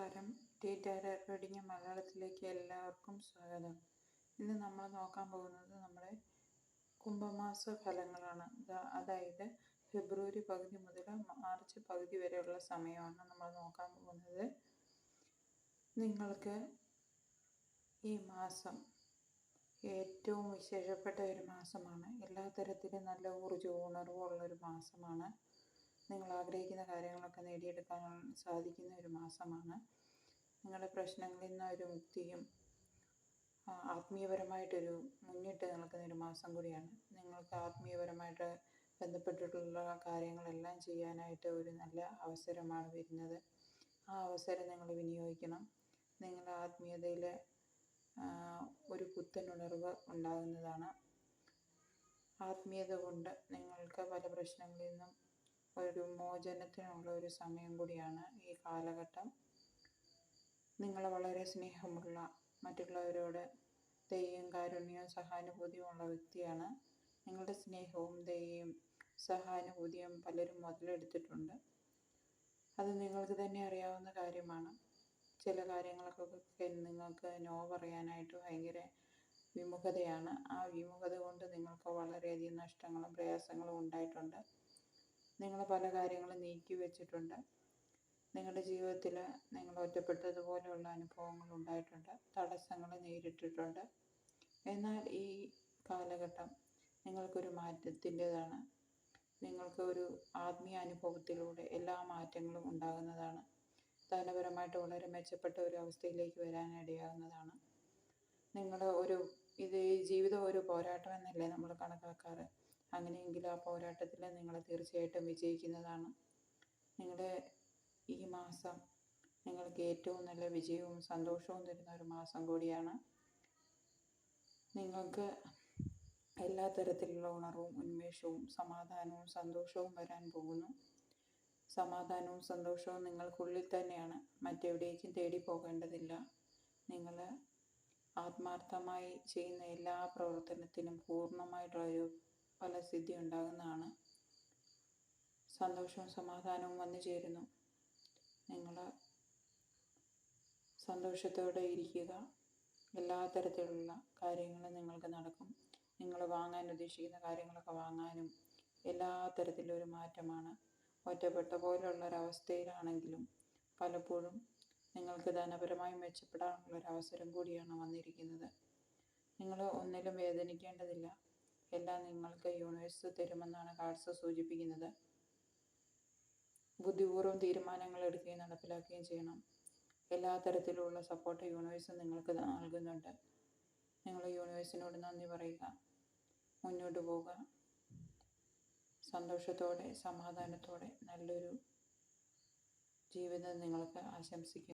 നമസ്കാരം. T reading മലയാളത്തിലേക്ക് എല്ലാവർക്കും സ്വാഗതം. ഇന്ന് നമ്മൾ നോക്കാൻ പോകുന്നത് നമ്മുടെ കുംഭമാസ ഫലങ്ങളാണ്. അതായത് ഫെബ്രുവരി പകുതി മുതൽ മാർച്ച് പകുതി വരെയുള്ള സമയമാണ് നമ്മൾ നോക്കാൻ പോകുന്നത്. നിങ്ങൾക്ക് ഈ മാസം ഏറ്റവും വിശേഷപ്പെട്ട ഒരു മാസമാണ്. എല്ലാ തരത്തിലും നല്ല ഊർജവും ഉണർവും ഉള്ള ഒരു മാസമാണ്. നിങ്ങൾ ആഗ്രഹിക്കുന്ന കാര്യങ്ങളൊക്കെ നേടിയെടുക്കാൻ സാധിക്കുന്ന ഒരു മാസമാണ്. നിങ്ങളുടെ പ്രശ്നങ്ങളിൽ നിന്ന് ഒരു മുക്തിയും ആത്മീയപരമായിട്ടൊരു മുന്നിട്ട് നിൽക്കുന്ന ഒരു മാസം കൂടിയാണ്. നിങ്ങൾക്ക് ആത്മീയപരമായിട്ട് ബന്ധപ്പെട്ടിട്ടുള്ള കാര്യങ്ങളെല്ലാം ചെയ്യാനായിട്ട് ഒരു നല്ല അവസരമാണ് വരുന്നത്. ആ അവസരം നിങ്ങൾ വിനിയോഗിക്കണം. നിങ്ങളുടെ ആത്മീയതയിൽ ഒരു പുത്തൻ ഉണർവ് ഉണ്ടാകുന്നതാണ്. ആത്മീയത കൊണ്ട് നിങ്ങൾക്ക് പല പ്രശ്നങ്ങളിൽ നിന്നും ഒരു മോചനത്തിനുള്ള ഒരു സമയം കൂടിയാണ് ഈ കാലഘട്ടം. നിങ്ങൾ വളരെ സ്നേഹമുള്ള മറ്റുള്ളവരോട് ദയയും കാരുണ്യവും സഹാനുഭൂതിയും ഉള്ള വ്യക്തിയാണ്. നിങ്ങളുടെ സ്നേഹവും ദയയും സഹാനുഭൂതിയും പലരും മുതലെടുത്തിട്ടുണ്ട് അത് നിങ്ങൾക്ക് തന്നെ അറിയാവുന്ന കാര്യമാണ്. ചില കാര്യങ്ങൾക്കൊക്കെ നിങ്ങൾക്ക് നോ പറയാനായിട്ട് ഭയങ്കര വിമുഖതയാണ്. ആ വിമുഖത കൊണ്ട് നിങ്ങൾക്ക് വളരെയധികം നഷ്ടങ്ങളും പ്രയാസങ്ങളും ഉണ്ടായിട്ടുണ്ട്. നിങ്ങൾ പല കാര്യങ്ങളും നീക്കി വെച്ചിട്ടുണ്ട്. നിങ്ങളുടെ ജീവിതത്തിൽ നിങ്ങൾ ഒറ്റപ്പെട്ടതുപോലെയുള്ള അനുഭവങ്ങൾ ഉണ്ടായിട്ടുണ്ട്. തടസ്സങ്ങൾ നേരിട്ടിട്ടുണ്ട്. എന്നാൽ ഈ കാലഘട്ടം നിങ്ങൾക്കൊരു മാറ്റത്തിന്റെതാണ്. നിങ്ങൾക്ക് ഒരു ആത്മീയ അനുഭവത്തിലൂടെ എല്ലാ മാറ്റങ്ങളും ഉണ്ടാകുന്നതാണ്. ധനപരമായിട്ട് വളരെ മെച്ചപ്പെട്ട ഒരു അവസ്ഥയിലേക്ക് വരാനിടയാകുന്നതാണ്. നിങ്ങൾ ഒരു ഇത് ജീവിതം ഒരു പോരാട്ടം എന്നല്ലേ നമ്മൾ കണക്കാക്കാറ്? അങ്ങനെയെങ്കിൽ ആ പോരാട്ടത്തിൽ നിങ്ങൾ തീർച്ചയായിട്ടും വിജയിക്കുന്നതാണ്. നിങ്ങളുടെ ഈ മാസം നിങ്ങൾക്ക് ഏറ്റവും നല്ല വിജയവും സന്തോഷവും തരുന്ന ഒരു മാസം കൂടിയാണ്. നിങ്ങൾക്ക് എല്ലാ തരത്തിലുള്ള ഉണർവും ഉന്മേഷവും സമാധാനവും സന്തോഷവും വരാൻ പോകുന്നു. സമാധാനവും സന്തോഷവും നിങ്ങൾക്കുള്ളിൽ തന്നെയാണ്. മറ്റെവിടേക്കും തേടി പോകേണ്ടതില്ല. നിങ്ങൾ ആത്മാർത്ഥമായി ചെയ്യുന്ന എല്ലാ പ്രവർത്തനത്തിനും പൂർണമായിട്ടുള്ളൊരു ഫലസിദ്ധി ഉണ്ടാകുന്നതാണ്. സന്തോഷവും സമാധാനവും വന്നു ചേരുന്നു. നിങ്ങൾ സന്തോഷത്തോടെ ഇരിക്കുക. എല്ലാ തരത്തിലുള്ള കാര്യങ്ങളും നിങ്ങൾക്ക് നടക്കും. നിങ്ങൾ വാങ്ങാൻ ഉദ്ദേശിക്കുന്ന കാര്യങ്ങളൊക്കെ വാങ്ങാനും എല്ലാ തരത്തിലും ഒരു മാറ്റമാണ്. ഒറ്റപ്പെട്ട പോലുള്ള ഒരവസ്ഥയിലാണെങ്കിലും പലപ്പോഴും നിങ്ങൾക്ക് ധനപരമായി മെച്ചപ്പെടാനുള്ള ഒരു അവസരം കൂടിയാണ് വന്നിരിക്കുന്നത്. നിങ്ങൾ ഒന്നിലും വേദനിക്കേണ്ടതില്ല. എല്ലാം നിങ്ങൾക്ക് യൂണിവേഴ്സ് തരുമെന്നാണ് കാർഡ്സ് സൂചിപ്പിക്കുന്നത്. ബുദ്ധിപൂർവം തീരുമാനങ്ങൾ എടുക്കുകയും നടപ്പിലാക്കുകയും ചെയ്യണം. എല്ലാ തരത്തിലുള്ള സപ്പോർട്ട് യൂണിവേഴ്സ് നിങ്ങൾക്ക് നൽകുന്നുണ്ട്. നിങ്ങൾ യൂണിവേഴ്സിനോട് നന്ദി പറയുക. മുന്നോട്ട് പോവുക. സന്തോഷത്തോടെ സമാധാനത്തോടെ നല്ലൊരു ജീവിതം നിങ്ങൾക്ക് ആശംസിക്കുന്നു.